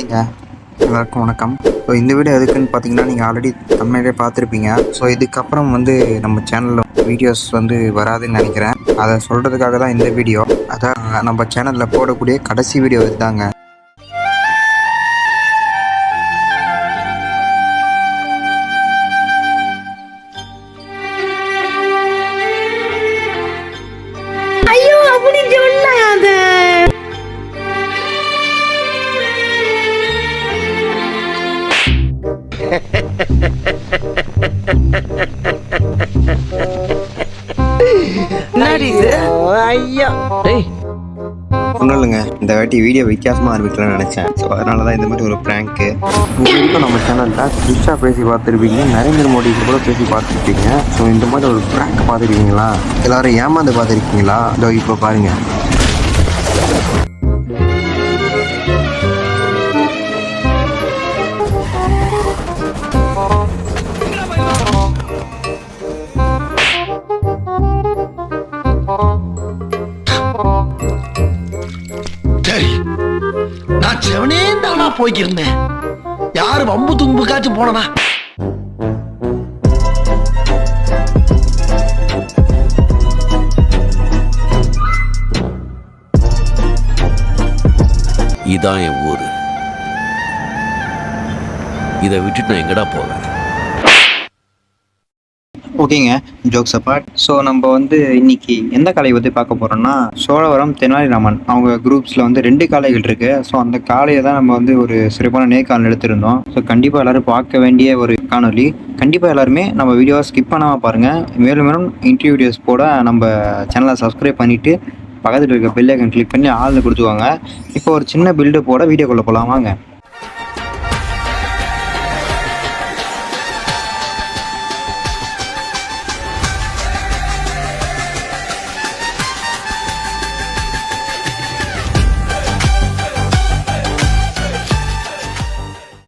ஹாய்ங்க. எல்லாருக்கும் வணக்கம். ஸோ இந்த வீடியோ எதுக்குன்னு பார்த்தீங்கன்னா நீங்கள் ஆல்ரெடி தமிழே பார்த்துருப்பீங்க. ஸோ இதுக்கப்புறம் வந்து நம்ம சேனலில் வீடியோஸ் வந்து வராதுன்னு நினைக்கிறேன். அதை சொல்கிறதுக்காக தான் இந்த வீடியோ. அதான் நம்ம சேனலில் போடக்கூடிய கடைசி வீடியோ இதுதாங்க. ஐயா. டேய். ஒன்றும் இல்லைங்க இந்த வாட்டி வீடியோ வித்தியாசமாக ஆரம்பிக்கலாம்னு நினச்சேன். ஸோ அதனால தான் இந்த மாதிரி ஒரு ப்ராங்க்கு இப்போ நம்ம சேனலில் த்ரிஷா பேசி பார்த்துருப்பீங்க. நரேந்திர மோடி கூட பேசி பார்த்துருப்பீங்க. ஸோ இந்த மாதிரி ஒரு ப்ராங்க் பார்த்துருக்கீங்களா? எல்லாரும் ஏமாந்து பார்த்துருக்கீங்களா? இதோ இப்போ பாருங்கள் போய்க்கிருந்தேன். யாரு வம்பு தும்புக்காச்சும் போனனா? இதான் என் ஊர். இதை விட்டுட்டு நான் எங்கடா போவேன்? ஓகேங்க ஜோக்ஸ் அப்பார்ட் ஸோ நம்ம வந்து இன்னைக்கு எந்த காளையை பற்றி பார்க்க போகிறோம்னா சோழவரம் தெனாலிராமன். அவங்க குரூப்ஸில் வந்து ரெண்டு காளைகள் இருக்கு. ஸோ அந்த காளையை தான் நம்ம வந்து ஒரு சிறப்பான நேர்காணல் எடுத்திருந்தோம். ஸோ கண்டிப்பாக எல்லோரும் பார்க்க வேண்டிய ஒரு காணொலி கண்டிப்பாக எல்லாருமே நம்ம வீடியோவை ஸ்கிப் பண்ணாமல் பாருங்கள் மேலும் மேலும் இன்டர்வியூ வீடியோஸ் போட நம்ம சேனலை சப்ஸ்கிரைப் பண்ணிவிட்டு பக்கத்தில் இருக்க பெல் கிளிக் பண்ணி ஆள் கொடுத்துவாங்க இப்போ ஒரு சின்ன பில்டு போட வீடியோக்குள்ளே போகலாம் வாங்க.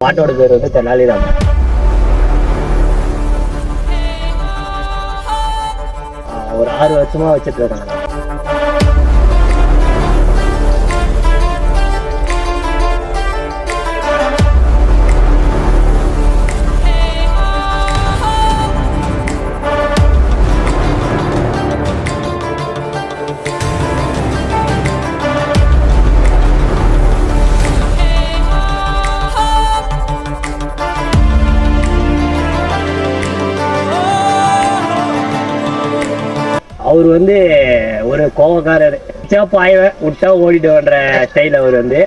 பாட்டோட பேர் வந்து தெனாலிராமன். ஒரு ஆறு வருஷமா வச்சுட்டு இருக்காங்க. அவர் வந்து ஒரு கோவக்காரர். பாய விட்டா ஓடிடுன்ற ஸ்டைல் அவர் வந்து.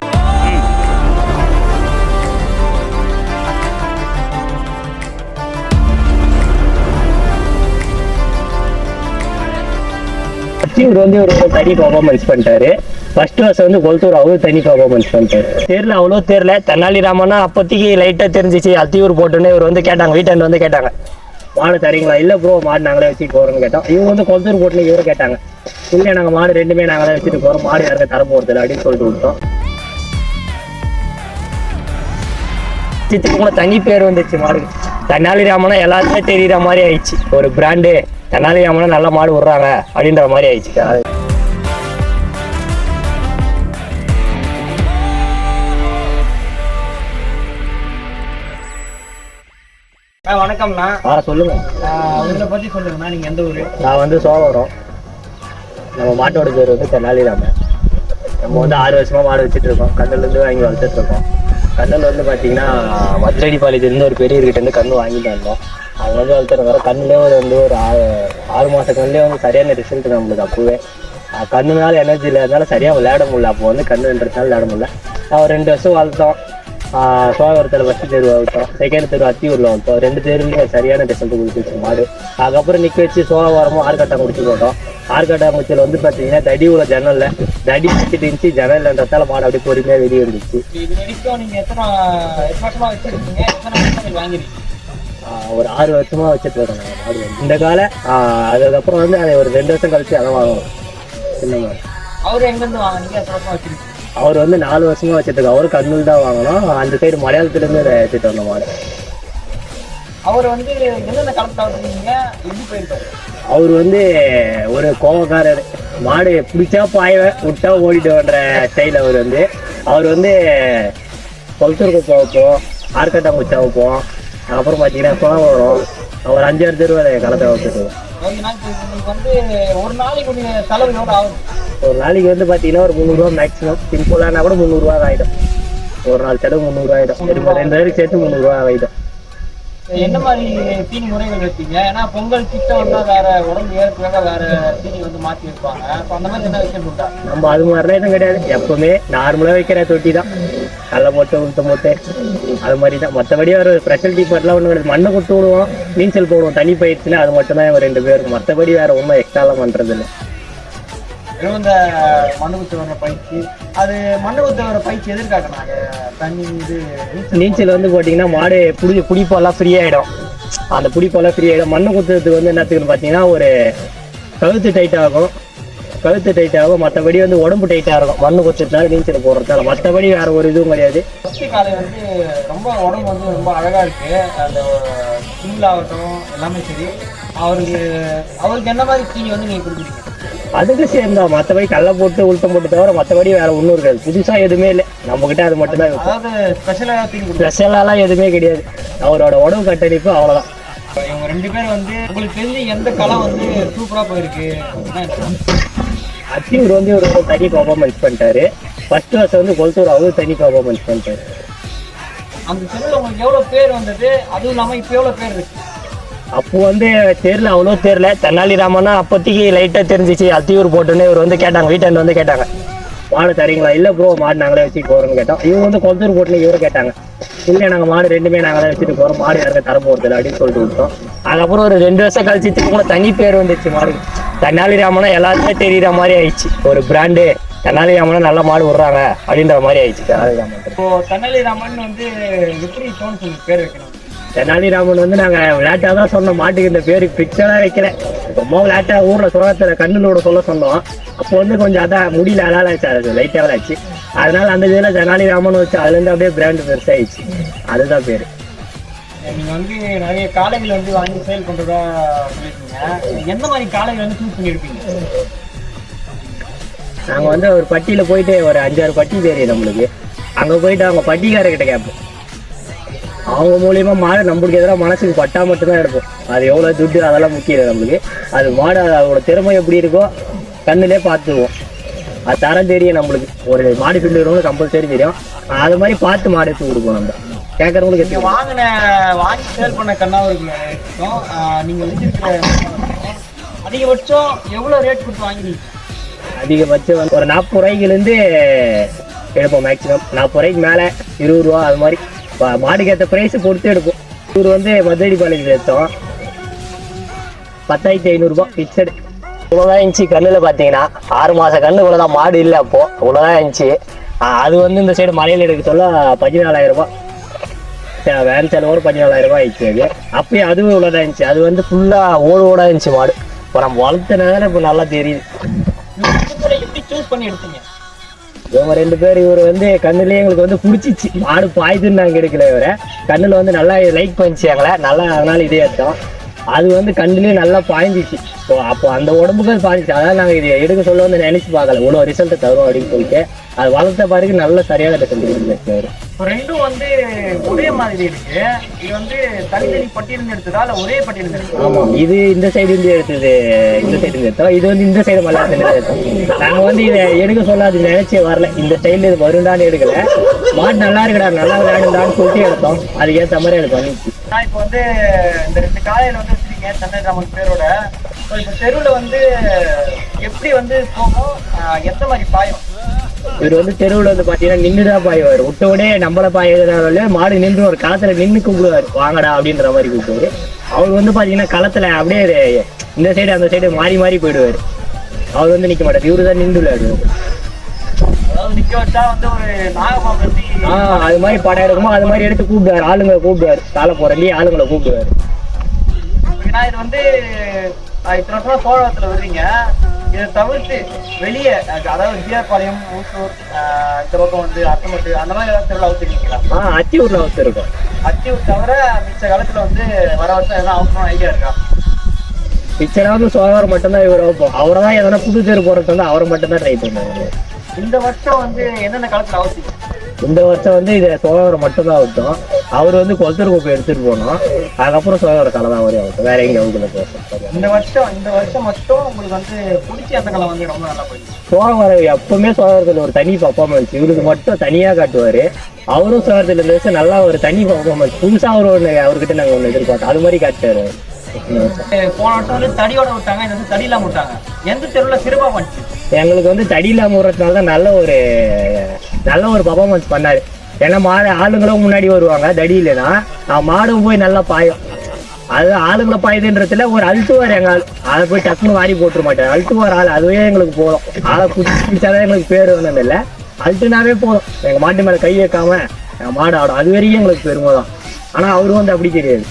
இவர் வந்து ஒரு தனி பர்ஃபார்மன்ஸ் பண்ணிட்டாரு. ஃபர்ஸ்ட் வாஸ் வந்து கொளத்தூர் அவரு தனி பர்ஃபார்மன்ஸ் பண்ணிட்டாரு. தெரியல அவ்வளோ தெரியல. தென்னாலிராமனா அப்போதைக்கு லைட்டாக தெரிஞ்சிச்சு. அத்தியூர் போட்டுன்னு இவர் வந்து கேட்டாங்க. வீட்டாண்டு வந்து கேட்டாங்க. மாடு தரீங்களா? இல்லை ப்ரோ மாடு நாங்களே வச்சுட்டு போகிறோம்னு கேட்டோம். இவங்க வந்து கொந்தூர் போட்டில் இவரு கேட்டாங்க. இல்லை நாங்கள் மாடு ரெண்டுமே நாங்களே வச்சுட்டு போகிறோம் மாடு யாருக்கும் தர போகிறது அப்படின்னு சொல்லிட்டு விட்டோம் சித்திரமான தனி பேர் வந்துச்சு மாடு. தென்னாலிராமனா எல்லாத்துக்கும் தெரியுற மாதிரி ஆயிடுச்சு. ஒரு பிராண்டு தென்னாலிராமனா நல்ல மாடு விடுறாங்க அப்படின்ற மாதிரி ஆயிடுச்சு. வணக்கம்ண்ணா ஆ சொல்லுங்க. உங்களை பத்தி சொல்லுங்கண்ணா நீங்க எந்த ஊரு? நான் வந்து சோழவரம் நம்ம மாட்டோட பேர் வந்து தென்னாலிராமன். நம்ம வந்து ஆறு வருஷமா மாடு வச்சுட்டு இருக்கோம். கண்ணுலேருந்து வாங்கி வளர்த்துட்டு இருக்கோம். கண்ணில் வந்து பார்த்தீங்கன்னா மதுரடி பாளையத்துலேருந்து ஒரு பெரியவர்கிட்ட இருந்து கண்ணு வாங்கிட்டு வந்தோம். அவங்க வந்து வளர்த்துட்டு வர கண்ணுலேயே ஒரு வந்து ஒரு ஆறு ஆறு மாத கண்ணுலேயே வந்து சரியான ரிசல்ட் நம்மளுக்கு அப்போவே. கண்ணுனால எனர்ஜி இல்லாதனால சரியாக விளையாட முடியல. அப்போ வந்து கண்ணுன்றதுனால விளையாட முடியல. நான் ஒரு ரெண்டு வருஷம் வளர்த்தோம். சோழவரத்தில் ஃபஸ்ட்டு தெருவு வளர்த்தோம் செகண்ட் தெரு அத்தியூரில் வளர்த்தோம் ரெண்டு தெருவுலையும் சரியான ரிசல்ட் கொடுத்துச்சு மாடு. அதுக்கப்புறம் நிற்க வச்சு சோழவரமும் ஆறுகட்டா முடிச்சு போட்டோம். ஆறுகட்டா முடிச்சல் வந்து பார்த்தீங்கன்னா தடி உள்ள ஜன்னலில் தடி வச்சுட்டு இருந்துச்சு ஜன்னல்ன்றதால மாடு அப்படியே பொறுமையாக வெளியே ஆஹ் ஒரு ஆறு வருஷமா வச்சுட்டு இருக்கோம் மாடு வந்து. இந்த கால அதுக்கப்புறம் வந்து அதை ஒரு ரெண்டு வருஷம் கழிச்சு அதை வாங்கணும் சின்ன மாடு அவரு எங்க இருந்து வாங்குனீங்க அவர் வந்து நாலு வருஷமா வச்சுட்டு இருக்காரு அவரு கர்னூல் தான் வாங்கணும். அந்த சைடு மலையாளத்துலேருந்து அதை எடுத்துட்டு வந்த மாடு அவர் வந்து எப்படி போயிருக்காரு? அவர் வந்து ஒரு கோவக்காரர். மாடு பிடிச்சா பாய விட்டா ஓடிடுவன்ற ஸ்டைல் அவர் வந்து. அவர் வந்து கொளத்தூர் குப்பை வைப்போம் ஆர்கட்டாங்குச்சா வைப்போம். அப்புறம் பார்த்தீங்கன்னா சோழவரம் ஒரு அஞ்சாறு தெருவை களத்தை வச்சுருவோம் வந்து ஒரு நாளைக்கு செலவு ஆகும்? ஒரு நாளைக்கு வந்து பார்த்தீங்கன்னா ஒரு முந்நூறுரூவா மேக்ஸிமம் சிம்பிளானா கூட முந்நூறுரூவா ஆகிடும் ஒரு நாள் செலவு முந்நூறுரூவா ஆகிடும் ரெண்டு பேருக்கு சேர்த்து முந்நூறுரூவா ஆகிடும் என்ன மாதிரி தீனி முறைகள் வைப்பீங்க? ஏன்னா பொங்கல் கிட்ட வந்தா வேற உடம்பு ஏற்கனவே வேற தீனி வந்து மாத்தி வைப்பாங்க. அப்போ அந்த மாதிரி என்ன வைக்கிறது உண்டா? நம்ம அது மாதிரிலாம் எதுவும் கிடையாது. எப்பவுமே நார்மலா வைக்கிற தொட்டி தான். கடலை போட்டு உளுத்த போட்டு அது மாதிரி தான். மற்றபடி ஒரு ஸ்பெஷல் டிபார்ட்லாம் ஒன்றும் கிடையாது. மண்ணை கொட்டு விடுவோம் நீச்சல் போடுவோம் தனி பயிற்சினா அது மட்டும் தான் ரெண்டு பேருக்கு மற்றபடி வேற ஒன்றும் எக்ஸ்ட்ராலாம் பண்ணுறது இல்லை வெறும் இந்த மண்ணு குத்து வர பயிற்சி அது மண்ணு குத்து வர பயிற்சி எதிர்க்காக நாங்க தண்ணி இது நீச்சல் வந்து போட்டிங்கன்னா மாடு புடி புடிப்பெல்லாம் ஃப்ரீ ஆகிடும் அந்த புடிப்பெல்லாம் ஃப்ரீ ஆகிடும் மண்ணை குத்துறதுக்கு வந்து என்னத்துக்குன்னு பார்த்தீங்கன்னா ஒரு கழுத்து டைட் ஆகும். கழுத்து டைட் ஆகும். மற்றபடி வந்து உடம்பு டைட்டாக இருக்கும். மண்ணு குத்துறதுனால நீச்சல் போடுறதால மற்றபடி வேற ஒரு இதுவும் கிடையாது. ஃபர்ஸ்ட் காலை வந்து ரொம்ப உடம்பு வந்து ரொம்ப அழகா இருக்கு. அந்த சிங்கிள் ஆகட்டும் எல்லாமே சரி. அவருக்கு அவருக்கு என்ன மாதிரி தீனி வந்து நீங்க கொடுக்குறீங்க அதுக்கு சேர்ந்தா மற்றபடி கடலை போட்டு உளுத்தம் போட்டு தவிர மற்றபடி வேற ஒன்றும் இருக்காது புதுசாக எதுவுமே இல்லை. நம்மக்கிட்ட அது மட்டும் தான் இருக்கும். அதாவது ஸ்பெஷலாக தீனி கொடுக்குறீங்க ஸ்பெஷலாலாம் எதுவுமே கிடையாது. அவரோட உடம்பு கட்டமைப்பு அவ்வளோதான் இவங்க ரெண்டு பேரும் வந்து உங்களுக்கு தெரிஞ்சு எந்த களம் வந்து சூப்பரா போயிருக்கு? அத்தியூர் வந்து ஒரு தனி பர்ஃபார்மன்ஸ் பண்ணிட்டாரு. ஃபர்ஸ்ட் வருஷம் வந்து கொளத்தூர் அவரும் தனி பர்ஃபார்மன்ஸ் பண்ணிட்டாரு. அந்த தெருவில் உங்களுக்கு எவ்வளவு பேர் வந்தது? அதுவும் இல்லாம இப்போ எவ்வளவு பேர் இருக்கு? அப்போ வந்து தெரியல அவ்வளோ தெரியல. தெனாலிராமனா அப்போதைக்கு லைட்டாக தெரிஞ்சிச்சு. அத்தியூர் போட்டுன்னு இவர் வந்து கேட்டாங்க. வீட்டாண்டு வந்து கேட்டாங்க. மாடு தரீங்களா? இல்லை ப்ரோ மாடு நாங்களே வச்சுட்டு போகிறோம்னு கேட்டோம். இவங்க வந்து கொளத்தூர் போட்டுன்னு இவரை கேட்டாங்க. இல்லை நாங்கள் மாடு ரெண்டுமே நாங்களே வச்சுட்டு போகிறோம் மாடு யாருக்கும் தர போகிறது இல்லை அப்படின்னு சொல்லிட்டு விட்டோம். அதுக்கப்புறம் ஒரு ரெண்டு வருஷம் கழிச்சு திரும்ப தனி பேர் வந்துச்சு மாடு. தென்னாலிராமனா எல்லாத்தையும் தெரியுற மாதிரி ஆயிடுச்சு. ஒரு பிராண்டு தென்னாலிராமனா நல்ல மாடு விடுறாங்க அப்படின்ற மாதிரி ஆயிடுச்சு தென்னாலிராமன் இப்போ தன்னலி வந்து எப்படி தோணுச்சு பேர் வைக்கணும்? தெனாலிராமன் வந்து நாங்க விளையாட்டா தான் சொன்னோம். மாட்டுக்கு இந்த பேரு பிக்சரா வைக்கல. ரொம்ப விளையாட்டா ஊர்ல சுரத்துல கண்ணுலோட சொல்ல சொன்னோம். அப்போ வந்து கொஞ்சம் அதான் முடியல அதால ஆச்சு. அது லைட்டா விளையாச்சு அதனால அந்த இதுல தெனாலிராமன் வச்சு அதுல இருந்து அப்படியே பிராண்ட் பெருசாயிடுச்சு. அதுதான் பேரு. நீங்க வந்து நிறைய காளைகள் வந்து வாங்கி சேல் பண்றதா சொல்லியிருக்கீங்க. எந்த மாதிரி காளைகள் வந்து சூஸ் பண்ணியிருப்பீங்க? நாங்க வந்து ஒரு பட்டியில போயிட்டு ஒரு அஞ்சாறு பட்டி தெரியும் நம்மளுக்கு. அங்க போயிட்டு அவங்க பட்டிக்காரர்கிட்ட கேட்போம். அவங்க மூலியமா மாடு நம்மளுக்கு எதிராக மனசுக்கு பட்டா மட்டும்தான் எடுப்போம். அது எவ்வளவு துட்டு அதெல்லாம் முக்கியம் இல்லை நம்மளுக்கு. அது மாடு அதோட திறமை எப்படி இருக்கோ கண்ணுலே பார்த்துருவோம். அது தரம் தெரியும் நம்மளுக்கு. ஒரு மாடு ஃபீல்டு இருக்கவங்களுக்கு கம்பல்சரி தெரியும். அது மாதிரி பார்த்து மாடு எடுத்து கொடுப்போம் நம்ம. கேட்கறவங்களுக்கு வாங்கின வாங்கி சேல் பண்ண கண்ணாவூருக்கு இருக்கட்டும், ஆஹ் நீங்க வச்சிருக்கிற அதிகபட்சம் எவ்வளவு ரேட் கொடுத்து வாங்கினீங்க? அதிகபட்சம் ஒரு நாற்பது ரூபாய்க்குலேருந்து எடுப்போம் மேக்ஸிமம் நாற்பது ரூபாய்க்கு மேலே இருபது ரூபா அது மாதிரி. மாடுக்கு ஏற்ற ப்ரைஸ் பொறுத்து எடுப்போம். இவர் வந்து மதுரை பாளையத்தில் எடுத்தோம். பத்தாயிரத்தி ஐநூறுரூபா ஃபிக்ஸடு இவ்வளோதான் இருந்துச்சு கண்ணில் பார்த்தீங்கன்னா ஆறு மாத கண்ணு இவ்வளோதான் மாடு இல்லை அப்போ. இவ்வளோதான் இருந்துச்சு. அது வந்து இந்த சைடு மலையில் எடுக்க சொல்ல பதினாலாயிரம் ரூபாய். சே- வேன் செலவோட பதினாலாயிரம் ரூபாய் ஆயிடுச்சு அது. அப்பயும் அதுவும் இவ்வளோதான் இருந்துச்சு. அது வந்து ஃபுல்லாக ஓடு ஓடா இருந்துச்சு மாடு. இப்போ நம்ம வளர்த்தனால இப்போ நல்லா தெரியுது. எப்படி சூஸ் பண்ணி எடுத்தீங்க? இவங்க ரெண்டு பேர் இவர் வந்து கண்ணுலயே எங்களுக்கு வந்து பிடிச்சிச்சு. மாடு பாயுதுன்னு நாங்கள் எடுக்கல இவரை. கண்ணுல வந்து நல்லா லைக் பண்ணிச்சு எங்களை. நல்லா அதனால இதே எடுத்தோம் அது வந்து கண்ணுலேயே நல்லா பாய்ஞ்சிச்சு. ஸோ அப்போ அந்த உடம்புக்கு அது பாய்ஞ்சிச்சு. அதான் நாங்கள் இதை எடுக்க சொல்ல வந்து நினைச்சு பார்க்கல. இவ்வளோ ரிசல்ட்டை தரும் அப்படின்னு சொல்லிட்டு. அது வளர்த்த பாருக்கு நல்ல சரியான ரிசல்ட் இப்போ ரெண்டும் வந்து ஒரே மாதிரி இருக்கு. இது வந்து தனித்தனி பட்டியலிருந்து எடுத்ததா இல்ல ஒரே பட்டியலிருந்து எடுத்ததா? ஆமாம் இது இந்த சைடு இருந்து எடுத்தது இந்த சைடு இருந்து எடுத்தோம் இது வந்து இந்த சைடு எடுத்தோம் நாங்கள் வந்து இதை எடுக்க சொல்ல அது நினைச்சே வரல. இந்த ஸ்டைலில் இது வருண்டான்னு எடுக்கல. மாடு நல்லா இருக்குடா நல்லா விளையாடுடான்னு சொல்லிட்டு எடுத்தோம். அதுக்கேற்ற மாதிரி பண்ணிச்சு நான் இப்போ வந்து இந்த ரெண்டு காலையில வந்து வச்சிருக்கீங்க சென்னை ராமன் பேரோட. இப்போ தெருவில் வந்து எப்படி வந்து போகும் எந்த மாதிரி பாயும்? இவர் வந்து தெருவில் வந்து பார்த்தீங்கன்னா நின்று தான் பாய்வார். விட்ட உடனே நம்மள பாயுறதால மாடு நின்று ஒரு களத்துல நின்று கூப்பிடுவார் வாங்கடா அப்படின்ற மாதிரி கூப்பிடுவாரு. அவர் வந்து பார்த்தீங்கன்னா களத்துல அப்படியே இந்த சைடு அந்த சைடு மாறி மாறி போயிடுவார். அவர் வந்து நிற்க மாட்டார். இவரு தான் நின்று விளையாடுவார் நிக்க அது மாதிரி படம் எடுக்குமோ அது மாதிரி எடுத்து கூப்பிடுவார். ஆளுங்களை கூப்பிடுவார். காலை போறண்டி ஆளுங்களை கூப்பிடுவார். இது வந்து இத்தனை வருஷமா வர்றீங்க. இதை தவிர்த்து வெளியே அதாவது ஜிஆர்பாளையம் ஊசூர் இந்த பக்கம் வந்து அத்தமட்டு அந்த மாதிரி ஏதாவது திருவிழா வச்சிருக்கீங்களா ஆ அத்தி ஊர்ல வச்சு இருக்கும். அத்தியூர் தவிர மிச்ச காலத்துல வந்து வர வருஷம் எதனா அவசரம் ஐடியா இருக்கா? பிக்சராவது சோழவர் மட்டும்தான் இவர் வைப்போம். அவரை தான் எதனா புது தெரு போறது வந்து அவரை மட்டும் தான் ட்ரை பண்ணுவாங்க. இந்த வருஷம் வந்து என்னென்ன காலத்துல அவசியம்? இந்த வருஷம் வந்து இதை சோழவரம் மட்டும்தான் விட்டோம். அவர் வந்து கொளத்தூர் குப்பை எடுத்துட்டு போனோம். அதுக்கப்புறம் சோழவர கலை தான் வரையும் அவுட்டோம் வேற எங்க போகிறோம் இந்த வருஷம் இந்த வருஷம் மட்டும் உங்களுக்கு வந்து பிடிச்ச அந்த கலை வந்து ரொம்ப நல்லா போயிடுச்சு. சோழவரம் எப்பவுமே சோழவரத்தில் ஒரு தனி பர்ஃபார்மன்ஸ் இவருக்கு மட்டும் தனியா காட்டுவாரு. அவரும் சோழத்தில் வருஷம் நல்லா ஒரு தனி பர்ஃபார்மன்ஸ் புதுசா ஒரு ஒன்று அவர்கிட்ட நாங்க ஒன்று எதிர்பார்த்தோம். அது மாதிரி அவரு. வருஷம். போன வருஷம் வந்து தடியோட விட்டாங்க இந்த வருஷம் தடி இல்லாம விட்டாங்க. எந்த தெருவில் சிறப்பா பண்ணுச்சு எங்களுக்கு வந்து தடி இல்லாமல் விடுறதுனால தான் நல்ல ஒரு நல்ல ஒரு பர்ஃபார்மன்ஸ் பண்ணார். ஏன்னா மாடு ஆளுங்களும் முன்னாடி வருவாங்க தடி இல்லைன்னா. நான் மாடும் போய் நல்லா பாயும். அது ஆளுங்களை பாயுதுன்றதுல ஒரு அழுத்துவார் எங்க ஆள். அதை போய் டக்குன்னு வாரி போட்டுற மாட்டார். அழுத்துவார் ஆள். அதுவே எங்களுக்கு போதும். ஆளை குடிச்சு பிடிச்சாதான் எங்களுக்கு பேர் ஒன்றும் இல்லை. அழுத்துனாவே போதும். எங்கள் மாட்டு மேலே கை வைக்காம எங்கள் மாடு ஆடும். அது வரைக்கும் எங்களுக்கு பெருமை தான். ஆனால் அவரும் வந்து அப்படி கிடையாது.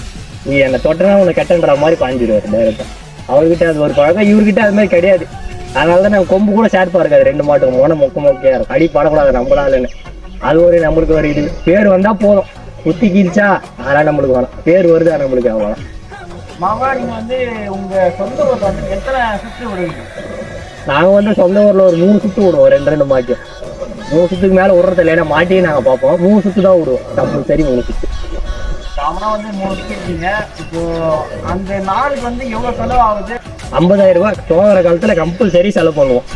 நீ என்னை தொட்டனா உன்னை கெட்டன்ற மாதிரி பாஞ்சிடுவார் டேரக்டாக அவர்கிட்ட அது ஒரு பழக்கம். இவர்கிட்ட அது மாதிரி கிடையாது. அதனால தான் நாங்கள் கொம்பு கூட ஷேர்ப்பா இருக்காது ரெண்டு மாட்டுக்கு மோன மொக்க மொக்கையா இருக்கும். அடி படக்கூடாது நம்மளாலன்னு அது ஒரு நம்மளுக்கு ஒரு இது. பேர் வந்தா போதும். குத்தி கீழ்ச்சா அதெல்லாம் நம்மளுக்கு வேணும். பேர் வருதா நம்மளுக்கு அவ்வளோ மாமா நீங்க வந்து சொந்த ஊர்ல வந்து எத்தனை சுற்று விடுவீங்க? நாங்கள் வந்து சொந்த ஊரில் ஒரு மூணு சுத்து விடுவோம் ரெண்டு ரெண்டு மாட்டியும் மூணு சுத்துக்கு மேலே விடுறது இல்லை ஏன்னா மாட்டியும் நாங்கள் பார்ப்போம். மூணு சுத்து தான் விடுவோம் கம்பல்சரி மூணு சுத்து. காமனா வந்து மூணு இப்போ அந்த நாளுக்கு வந்து எவ்வளவு செலவு ஆகுது? ஐம்பதாயிரம் ரூபாய் சோதர காலத்தில் கம்பல்சரி செலவு பண்ணுவோம்.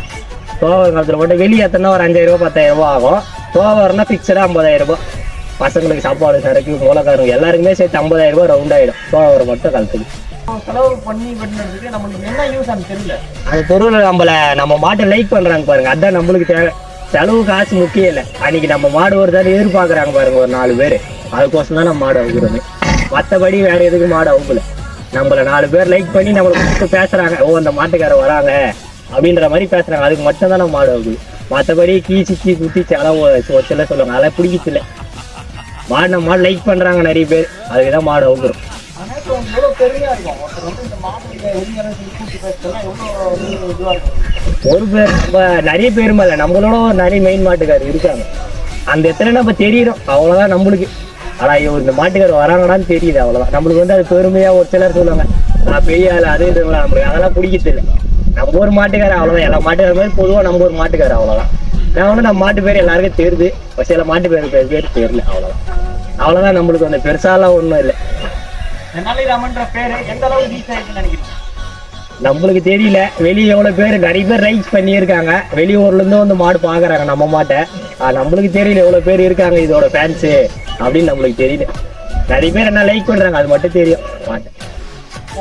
சோதர காலத்தில் மட்டும் வெளியே எத்தனை ஒரு அஞ்சாயிரம் ரூபாய் பத்தாயிரம் ரூபாய் ஆகும். சோதரம்னா ஃபிக்ஸடாக ஐம்பதாயிரம் ரூபாய். பசங்களுக்கு சாப்பாடு சரக்கு மூலக்காரங்க எல்லாருக்குமே சேர்த்து ஐம்பதாயிரம் ரூபாய் ரவுண்ட் ஆகிடும் சோதரம் மட்டும் காலத்துக்கு. அந்த தெருவில் நம்மள நம்ம மாட்டை லைக் பண்றாங்க பாருங்க. அதான் நம்மளுக்கு தேவை. செலவு காசு முக்கியம் இல்லை. அன்னைக்கு நம்ம மாடு ஒரு தடவை எதிர்பார்க்கறாங்க பாருங்க ஒரு நாலு பேர். அதுக்கோசம் தான் நம்ம மாடு அவுக்குறோமே மற்றபடி வேற எதுக்கு மாடு அவுக்கல? நம்மள நாலு பேர் லைக் பண்ணி நம்மளை மட்டும் பேசுறாங்க. ஓ அந்த மாட்டுக்காரர் வராங்க அப்படின்ற மாதிரி பேசுறாங்க. அதுக்கு மட்டும் தான் நம்ம மாடு அவுக்குது. மற்றபடி கீ சிக்கி குத்தி செலவு ஒரு சில சொல்லுவாங்க. அதெல்லாம் பிடிக்கல மாடு நம்ம மாடு லைக் பண்றாங்க நிறைய பேர். அதுக்கு தான் மாடு அவுக்குறோம். ஒரு பேர் நம்ம நிறைய பேர் மேல நம்மளோட நிறைய மெயின் மாட்டுக்காரர் இருக்காங்க. அந்த இடத்துல நம்ம தெரியிறோம் அவ்வளவுதான் நம்மளுக்கு. ஆனா ஐயோ இந்த மாட்டுக்காரர் வராங்கடான்னு தெரியுது அவ்வளவுதான். நம்மளுக்கு வந்து அது பெருமையா ஒரு சிலர் சொல்லுவாங்க நான் பெரிய ஆளு அது இதுங்களா நம்மளுக்கு அதெல்லாம் பிடிக்கிறது இல்லை நம்ம ஒரு மாட்டுக்காரர் அவ்வளவுதான். எல்லா மாட்டுக்கார மாதிரி பொதுவா நம்ம ஒரு மாட்டுக்காரர் அவ்வளவுதான். நான் வந்து நம்ம மாட்டு பேர் எல்லாருக்கும் தெரியுது ஒரு சில மாட்டு பேர் பேர் தெரியல அவ்வளவுதான். அவ்வளவுதான் நம்மளுக்கு வந்து பெருசாலாம் ஒண்ணும் இல்லை. தெனாலிராமன்ற பேரு எந்த அளவுக்கு ரீச் ஆயிடுச்சுன்னு நினைக்கிறீங்க? நம்மளுக்கு தெரியல. வெளியே எவ்வளவு பேர் நிறைய பேர் லைக்ஸ் பண்ணியிருக்காங்க. வெளியூர்ல இருந்து வந்து மாடு பாக்குறாங்க நம்ம மாட்டை. நம்மளுக்கு தெரியல எவ்வளவு பேர் இருக்காங்க இதோட ஃபேன்ஸ் அப்படின்னு நம்மளுக்கு தெரியல நிறைய பேர் என்ன லைக் பண்றாங்க அது மட்டும் தெரியும்.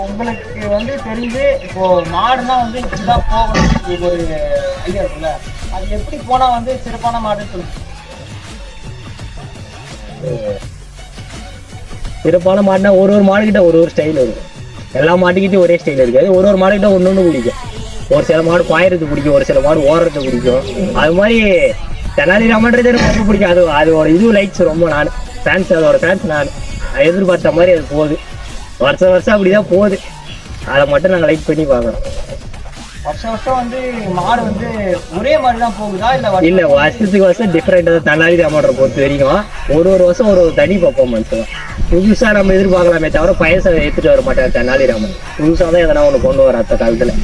உங்களுக்கு வந்து தெரிஞ்சு இப்போ மாடுனா வந்து இப்படிதான் போகணும். இது ஒரு ஐடியா இருக்குல்ல. அது எப்படி போனா வந்து சிறப்பான மாடுன்னு சொல்லுங்க. சிறப்பான மாடுனா ஒரு ஒரு மாடுகிட்ட ஒரு ஒரு ஸ்டைல் இருக்கும். எல்லா மாட்டுக்கிட்டையும் ஒரே ஸ்டைல் இருக்காது ஒரு ஒரு மாடுகிட்ட ஒன்று ஒன்று பிடிக்கும். ஒரு சில மாடு பாயறது பிடிக்கும் ஒரு சில மாடு ஓடுறது பிடிக்கும். அது மாதிரி தெனாலிராமன்றது எனக்கு ரொம்ப பிடிக்கும். அது அதோட இது லைக்ஸ் ரொம்ப நான். ஃபேன்ஸ் அதோட ஃபேன்ஸ் நான் நான் எதிர்பார்த்த மாதிரி அது போகுது. வருஷம் வருஷம் அப்படிதான் போகுது. அதை மட்டும் நாங்கள் லைக் பண்ணி பார்க்குறோம் வருஷம் வருஷம் வந்து மாடு வந்து ஒரே மாதிரி தான் போகுதா? இல்ல வருஷத்துக்கு வருஷம் டிஃப்ரெண்ட் தான் தன்னாடி ராமன்ற பொறுத்த வரைக்கும் ஒரு ஒரு வருஷம் ஒரு ஒரு தனி பர்ஃபார்மன்ஸ் தான். புதுசா நம்ம எதிர்பார்க்கலாமே தவிர பயசை ஏத்துட்டு வர மாட்டார் தெனாலிராமன் புதுசா தான் எதனா ஒண்ணு கொண்டு வர அந்த காலத்துல.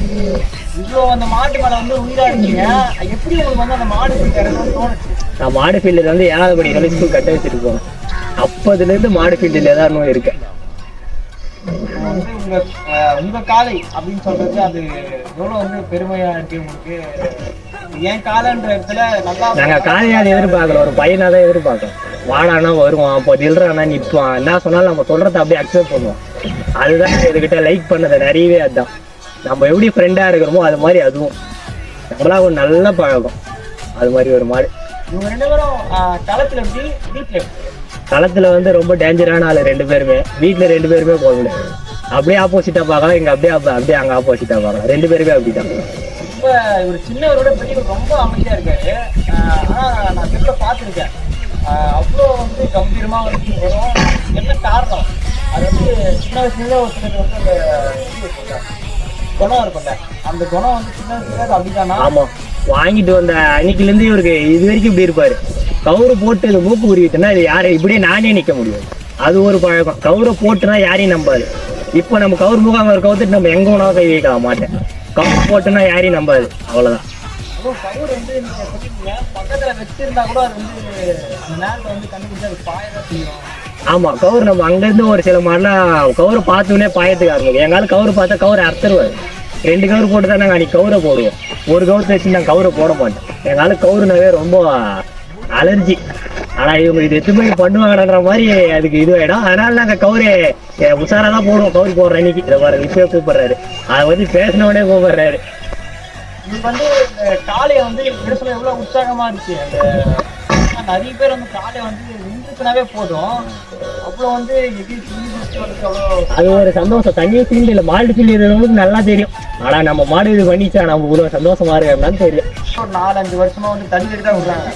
இவ்வளோ அந்த மாட்டு மேல வந்து உயிரா இருக்கீங்க. எப்படி உங்களுக்கு வந்து அந்த மாடு பிடிக்கிறதுன்னு தோணுச்சு? நான் மாடு ஃபீல்டில் வந்து ஏழாவது படி வரை ஸ்கூல் கட்ட வச்சுட்டு போனேன். அப்பதுல இருந்து மாடு ஃபீல்டில் ஏதாவது இருக்கேன் இப்போ வந்து உங்க உங்க காலை அப்படின்னு சொல்றது அது எவ்வளவு வந்து பெருமையா இருக்கு உங்களுக்கு? என் காலன்ற இடத்துல நல்லா நாங்க காலையால் எதிர்பார்க்கல ஒரு பையனா தான் எதிர்பார்க்கறோம். வாடானா வருவான் அப்போ நில்றானா நிற்பான் என்ன சொன்னாலும் நம்ம சொல்றதை அப்படியே அக்செப்ட் பண்ணுவோம். அதுதான் இதுகிட்ட லைக் பண்ணது நிறையவே அதுதான். நம்ம எப்படி ஃப்ரெண்டா இருக்கிறோமோ அது மாதிரி அதுவும். நம்மளா ஒரு நல்ல பழக்கம். அது மாதிரி ஒரு மாடு. இவங்க ரெண்டு பேரும் களத்துல எப்படி வீட்டுல களத்துல வந்து ரொம்ப டேஞ்சரான ஆளு ரெண்டு பேருமே. வீட்டுல ரெண்டு பேருமே போக முடியாது. அப்படியே ஆப்போசிட்டா பார்க்கலாம். இங்க அப்படியே அப்ப- அப்படியே அங்க ஆப்போசிட்டா பார்க்கலாம். ரெண்டு பேருமே அப்படிதான் ரொம்ப ஒரு சின்னவரோட பெரியவர் ரொம்ப அமைதியா இருக்காரு. ஆனா நான் திரும்ப பார்த்துருக்கேன். அவ்வளோ வந்து கம்பீரமா வந்து வரும். என்ன காரணம்? அது வந்து சின்ன வயசுல ஒரு சிலர் வந்து அந்த குணம் இருக்கும்ல. அந்த குணம் வந்து சின்ன வயசுல அப்படிதானா ஆமா. வாங்கிட்டு வந்த அன்னைக்குல இருந்து இவருக்கு இது வரைக்கும் இப்படி இருப்பாரு. கவுரு போட்டு இது மூக்கு உருவிட்டுனா இது யாரை இப்படியே நானே நிக்க முடியும். அது ஒரு பழக்கம். கவுரை போட்டுனா யாரையும் நம்பாது. இப்போ நம்ம கவுர் முகாம் கவுத்துட்டு நம்ம எங்க வேணாலும் கை வைக்கலாம் மாட்டேன். கவுர் போட்டுனா யாரையும் நம்பாது. அவ்வளவுதான். அது ஸோ கவுர் அது அது நம்ம அங்கிருந்து ஒரு சில மாடுலாம் கவுரை பார்த்தோன்னே பாயத்துக்கு ஆரம்பிக்கும். எங்காலும் கவுர் பார்த்தா கவுரை அறுத்துருவாரு. ரெண்டு கவுர் போட்டு தான் நாங்கள் அன்னைக்கு கவுரை போடுவோம். ஒரு கவுர் வச்சு நான் கவுரை போட மாட்டோம் எங்காலும் கவுருனாவே ரொம்ப அலர்ஜி. ஆனா இவங்க இது எதுவுமே பண்ணுவாங்கன்ற மாதிரி அதுக்கு இதுவாயிடும். அதனால நாங்க கவுரு உஷாரா தான் போடுவோம். கவுர் போடுற அன்னைக்கு. இதை பாருங்க இப்பயே கூப்பிடுறாரு. அதை பத்தி பேசினவனே கூப்பிடுறாரு. இது வந்து காளையை வந்து விடுசல எவ்வளவு உற்சாகமா இருக்கு நிறைய பேர் வந்து காளையை வந்து நின்றுச்சுனாவே போதும். அவ்வளவு வந்து வந்து அது ஒரு சந்தோஷம். தண்ணியை தீண்டு இல்லை. மாடு தீண்டிறவங்களுக்கு நல்லா தெரியும். ஆனா நம்ம மாடு இது பண்ணிச்சா நம்ம இவ்வளவு சந்தோஷமா இருக்கோம்னு தெரியும். ஒரு நாலு அஞ்சு வருஷமா வந்து தண்ணி தான் விடுறாங்க.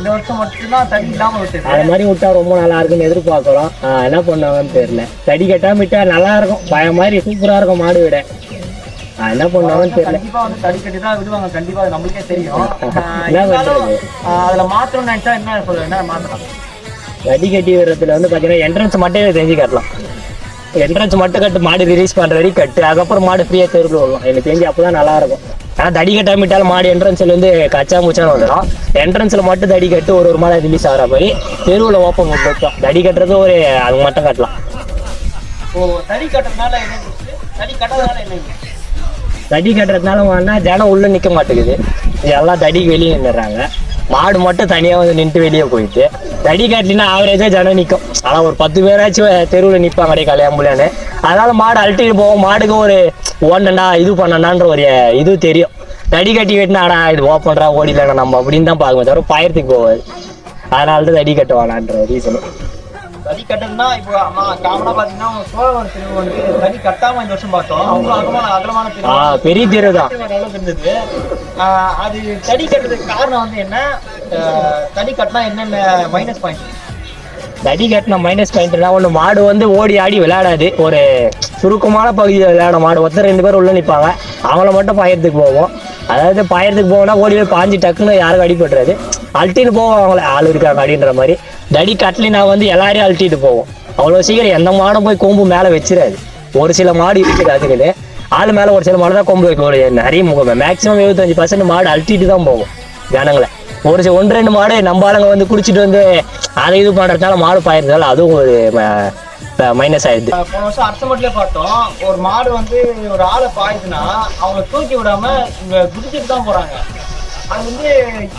இந்த வருஷம் மட்டும்தான் தண்ணி இல்லாம விட்டுது அது மாதிரி விட்டா ரொம்ப நல்லா இருக்கும்னு எதிர்பார்க்குறோம் என்ன பண்ணுவாங்கன்னு தெரியல. தடி கட்டாம விட்டா நல்லா இருக்கும். பய மாதிரி சூப்பரா இருக்கும் மாடு விட. என்ன பண்ணுவாங்கன்னு தெரியல. கண்டிப்பா வந்து தடி கட்டி தான் விடுவாங்க. கண்டிப்பா அது நம்மளுக்கே தெரியும். அதுல மாத்தணும்னு நினைச்சா என்ன சொல்ல என்ன மாத்தலாம்? தடி கட்டி விடுறதுல வந்து பாத்தீங்கன்னா என்ட்ரன்ஸ் மட்டும் செஞ்சு கட்டலாம். என்ட்ரன்ஸ் மட்டும் கட்டு மாடு ரிலீஸ் பண்ற வரைக்கும் கட்டு. அதுக்கப்புறம் மாடு ஃப்ரீயா தெருவில் விடலாம் எனக்கு தெரிஞ்சு அப்பதான் நல்லா இருக்கும். ஆனா தடி கட்டாம விட்டாலும் மாடு என்ட்ரன்ஸ்ல இருந்து கச்சா முச்சான்னு வந்துடும் என்ட்ரன்ஸ்ல மட்டும் தடி கட்டு ஒரு ஒரு மாடு ரிலீஸ் ஆகிற மாதிரி தெருவில் ஓப்பன் வைப்போம். தடி கட்டுறது ஒரு அது மட்டும் கட்டலாம். தடி கட்டுறதுனால? தடி கட்டாதனால என்ன use? தடி கட்டுறதுனால வாங்கினா ஜனம் உள்ள நிக்க மாட்டேங்குது. எல்லாம் தடிக்கு வெளியே நின்றுறாங்க மாடு மட்டும் தனியா வந்து நின்று வெளியே போயிட்டு தடி காட்டினா ஆவரேஜா ஜனம் நிக்கும். ஆனா ஒரு பத்து பேராச்சும் தெருவில் நிப்பாங்க அப்படியே கல்யாணம் அதனால மாடு அழட்டிட்டு போவோம். மாடுக்கு ஒரு ஓண்டண்டா இது பண்ணண்டான்ற ஒரு இது தெரியும். தடி கட்டி வெட்டினா இது ஓப்பன்றா ஓடிலடா நம்ம அப்படின்னு தான் பார்க்கணும் தவிர பயிரத்துக்கு போவாது அதனால தான் தடி கட்டுவானான்ற ரீசன் தடி கட்டணும்னா இப்போ காமனா பாத்தீங்கன்னா உங்க சோழவரம் திருவிழா வந்து தடி கட்டாம இந்த வருஷம் பார்த்தோம். அவ்வளவு அகமான அகலமான ஆ திருவிழா பெரிய தெரு தான். இருந்தது. அது தடி கட்டுறதுக்கு காரணம் வந்து என்ன? தடி கட்டினா என்னென்ன மைனஸ் பாயிண்ட் தடி கட்டின மைனஸ் பாயிண்ட்னா ஒன்று மாடு வந்து ஓடி ஆடி விளையாடாது. ஒரு சுருக்கமான பகுதியில் விளையாட மாடு. ஒருத்தர் ரெண்டு பேர் உள்ள நிற்பாங்க அவங்கள மட்டும் பாயறதுக்கு போவோம். அதாவது பாயறதுக்கு போவோம்னா ஓடி போய் பாஞ்சு டக்குன்னு யாருக்கும் அடிபட்டுறாது. அழட்டிட்டு போவோம் அவங்கள. ஆள் இருக்காங்க அப்படின்ற மாதிரி. தடி கட்லினா வந்து எல்லாரையும் அழட்டிட்டு போவோம். அவ்வளோ சீக்கிரம் எந்த மாடும் போய் கொம்பு மேலே வச்சிடாது. ஒரு சில மாடு இருக்குது அதுக்குன்னு ஆள் மேலே ஒரு சில மாடு தான் கொம்பு வைக்க நிறைய முகம் மேக்ஸிமம் எழுபத்தஞ்சு பர்சன்ட் மாடு அழட்டிட்டு தான் போவோம் ஜனங்களை. ஒரு சில ஒன்று ரெண்டு மாடு நம்ம ஆளுங்க வந்து குடிச்சிட்டு வந்து அதை இது பண்ணுறதுனால மாடு பாயிருந்தால அதுவும் ஒரு மைனஸ் ஆயிடுது. போன வருஷம் அர்த்தமட்டிலே பார்த்தோம் ஒரு மாடு வந்து ஒரு ஆளை பாயுதுன்னா அவங்கள தூக்கி விடாம இங்க தான் போறாங்க. அது வந்து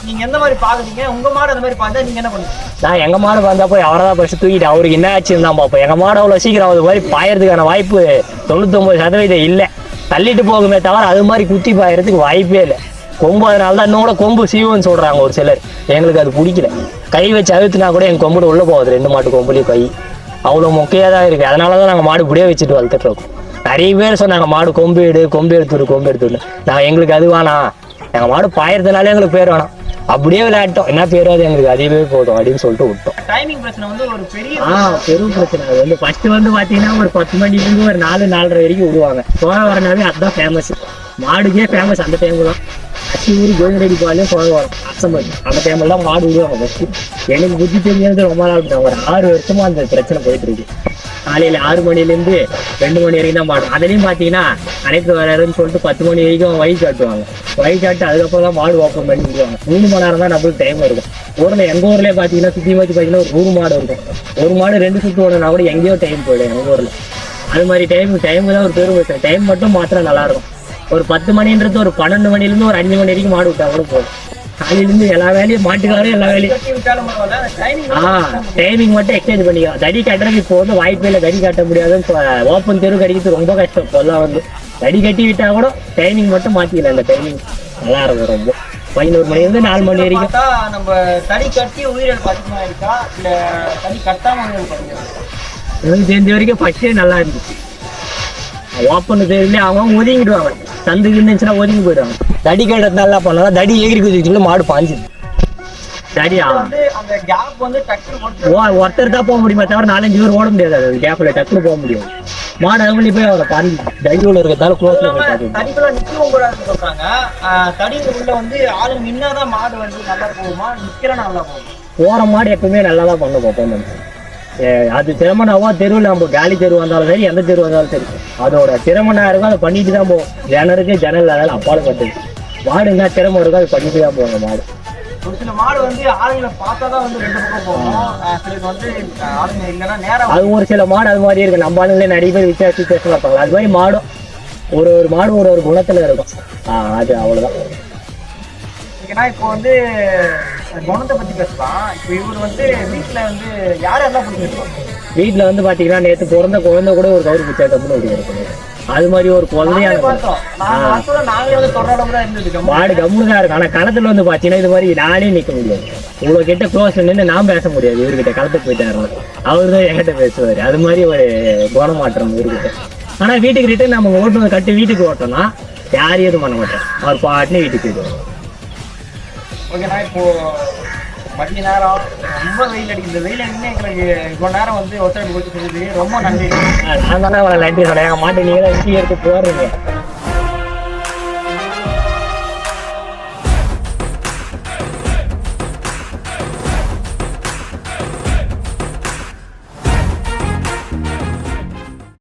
நீங்க எந்த மாதிரி பாக்குறீங்க? உங்க மாடு அந்த மாதிரி பார்த்தா நீங்க என்ன பண்ணுவீங்க? நான் எங்க மாடு வந்தா அவரதான் அவரை தான் ஃபர்ஸ்ட் தூக்கிட்டு அவருக்கு என்ன ஆச்சுன்னு தான் பார்ப்போம். எங்க மாடு அவ்வளோ சீக்கிரம் அது மாதிரி பாயறதுக்கான வாய்ப்பு தொண்ணூத்தொம்பது சதவீதம் இல்லை. தள்ளிட்டு போகுமே தவிர அது மாதிரி குத்தி பாயறதுக்கு வாய்ப்பே இல்லை. கொம்பு அதனால தான் இன்னும் கூட கொம்பு சீவுன்னு சொல்றாங்க ஒரு சிலர். எங்களுக்கு அது பிடிக்கல. கை வச்சு அழுத்துனா கூட எங்கள் கொம்புல உள்ள போகுது. ரெண்டு மாட்டு கொம்புலேயும் கை. அவ்வளோ மொக்கையாக தான் இருக்குது அதனால தான் நாங்கள் மாடு இப்படியே வச்சுட்டு வளர்த்துட்டு இருக்கோம். நிறைய பேர் சொன்னாங்க மாடு கொம்பு எடு கொம்பு எடுத்துடு கொம்பு எடுத்துடு நான் எங்களுக்கு அது வேணாம். எங்கள் மாடு பாயறதுனால எங்களுக்கு பேர் வேணாம். அப்படியே விளையாட்டோம். என்ன பேர் அது? எங்களுக்கு அதுவே போதும் அப்படின்னு சொல்லிட்டு விட்டோம். டைமிங் பிரச்சனை வந்து ஒரு பெரிய ஆ பெரும் பிரச்சனை. அது வந்து ஃபர்ஸ்ட் வந்து பாத்தீங்கன்னா ஒரு பத்து மணிலேருந்து ஒரு நாலு நாலரை வரைக்கும் விடுவாங்க. சோழ வரனாவே அதுதான் ஃபேமஸ் மாடுக்கே ஃபேமஸ் அந்த டைம் தான். அச்சூர் கோவிந்தரெடி பாளையம் சோழ வரம். அசம்பது அந்த டைம்ல தான் மாடு விடுவாங்க ஃபர்ஸ்ட் எனக்கு புத்தி தெரிஞ்சது ரொம்ப நாள். ஒரு ஆறு வருஷமா அந்த பிரச்சனை போயிட்டு இருக்கு. காலையில் ஆறு மணிலேருந்து ரெண்டு மணி வரைக்கும் தான் மாடு அதுலேயும் பார்த்தீங்கன்னா அனைத்து வராருன்னு சொல்லிட்டு பத்து மணி வரைக்கும் வழி காட்டுவாங்க. வழி காட்டு அதுக்கப்புறம் தான் மாடு ஓப்பன் பண்ணி விடுவாங்க. மூணு மணி நேரம் தான் நம்மளுக்கு டைம் இருக்கும். ஊரில் எங்கள் ஊர்லேயே பார்த்தீங்கன்னா சுற்றி வச்சு பார்த்தீங்கன்னா ஒரு நூறு மாடு இருக்கும். ஒரு மாடு ரெண்டு சுற்று ஓடனா கூட எங்கேயோ டைம் போயிடும் எங்கள் ஊரில். அது மாதிரி டைம் டைம் தான் ஒரு பெரும் டைம் மட்டும் மாத்திரம் நல்லாயிருக்கும் ஒரு பத்து மணின்றது ஒரு பன்னெண்டு மணிலேருந்து ஒரு அஞ்சு மணி வரைக்கும் மாடு விட்டா கூட போதும். காலையிலேருந்து எல்லா வேலையும் மாட்டுக்காரும் எல்லா வேலையும். ஆ டைமிங் மட்டும் எக்ஸ்சேஞ்ச் பண்ணிக்கலாம் தடி கட்டுறதுக்கு இப்போ வந்து வாய்ப்பே இல்லை. தடி கட்ட முடியாதுன்னு ஓப்பன் தெரு கடிக்கிறது ரொம்ப கஷ்டம். இப்போல்லாம் வந்து தடி கட்டி விட்டா கூட டைமிங் மட்டும் மாத்திக்கலாம் இந்த டைமிங் நல்லா இருக்கும் ரொம்ப. பதினோரு மணிலேருந்து நாலு மணி வரைக்கும். நம்ம தடி கட்டி உயிரிழப்பு அதிகமா இருக்கா இல்ல தடி கட்டாம உயிரிழப்பு அதிகமா இருக்கா எனக்கு தெரிஞ்ச வரைக்கும் ஃபர்ஸ்டே நல்லா இருந்துச்சு. ஓப்பன் தெருவிலே அவங்க ஒதுங்கிடுவாங்க சந்துக்கு இருந்துச்சுன்னா ஒதுங்கி போயிடுவாங்க. தடி கட்டுறதுனால பண்ணா தடி எகிரி குதிச்சுல மாடு பாஞ்சுது தடி ஆ வந்து அந்த கேப் வந்து டக்குனு ஒட்டு ஓ ஒருத்தர் தான் போக முடியுமா தவிர நாலஞ்சு பேர் ஓட முடியாது. அது கேப்ல டக்குனு போக முடியும் மாடு அதுக்குள்ளே போய் அவரை பாருங்க தடியுள்ள இருக்கிறதால க்ளோஸ்ல தடிக்குள்ள நிக்கவும் கூடாதுன்னு சொல்றாங்க. ஆஹ் தடி உள்ள வந்து ஆளு நின்னாதான் மாடு வந்து நல்லா போகுமா? நிக்கிறனா நல்லா போகுமா? போற மாடு எப்பவுமே நல்லா தான் பண்ண பர்ஃபார்மன்ஸ் அது திறமனாவோ தெருவில் நம்ம காலி தெரு வந்தாலும் சரி எந்த தெரு வந்தாலும் சரி. அதோட திறமனா இருக்கும் அதை பண்ணிட்டு தான் போகும் ஜனருக்கு ஜனல் இல்லாதால அப்பாலும் பட்டுது மாடுங்க திறமை இருக்கும் அது பண்ணிட்டு தான் போவாங்க மாடு. ஒரு சில மாடு வந்து ஆளுங்களை பார்த்தாதான் வந்து ரெண்டு பக்கம் போகும். ஆஹ் சிலருக்கு வந்து ஆஹ் ஆளுங்க இல்லைன்னா நேரம் அது ஒரு சில மாடு அது மாதிரி இருக்கு நம்ம ஆளுங்களே நிறைய பேர் வித்தியாச வித்தியாசமா இருப்பாங்க அது மாதிரி மாடும் ஒரு ஒரு மாடு ஒரு ஒரு குணத்துல இருக்கும். அது அவ்வளவுதான். ஏன்னா இப்போ வந்து குணத்தை பத்தி பேசலாம். இப்போ இவர் வந்து வீட்டுல வந்து யார் யாரெல்லாம் பிடிச்சிருக்கோம் வீட்டுல வந்து பாத்தீங்கன்னா நேத்து பிறந்த குழந்தை கூட ஒரு கவுரு பிச்சை கம்முன்னு ஓடி இருக்கும் அது மாதிரி ஒரு குழந்தையான மாடு கம்முன்னு தான் இருக்கும் ஆனா களத்துல வந்து பாத்தீங்கன்னா இது மாதிரி நானே நிக்க முடியாது. இவ்வளவு கிட்ட க்ளோஸ் நின்று நான் பேச முடியாது. இவர்கிட்ட களத்துக்கு போயிட்டாரு அவர் தான் என்கிட்ட பேசுவாரு. அது மாதிரி ஒரு குணமாற்றம் இவர்கிட்ட. ஆனா வீட்டுக்கு ரிட்டர்ன் நம்ம ஓட்டுனது கட்டி வீட்டுக்கு ஓட்டோம்னா யாரையும் எதுவும் பண்ண மாட்டோம் அவர் பாட்டுன்னு வீட்டுக்கு போயிடுவார். ஓகேண்ணா இப்போ மதிய நேரம். ரொம்ப வெயில் அடிக்குது. வெயில் அடிக்குது எங்களுக்கு இவ்வளோ நேரம் வந்து ஒத்துழைப்பு கொடுத்து சொல்லுது ரொம்ப நன்றி. நான் தானே அவரை நன்றி சொல்றேன் என் மாட்டை நீங்க தான் எடுத்து போறீங்க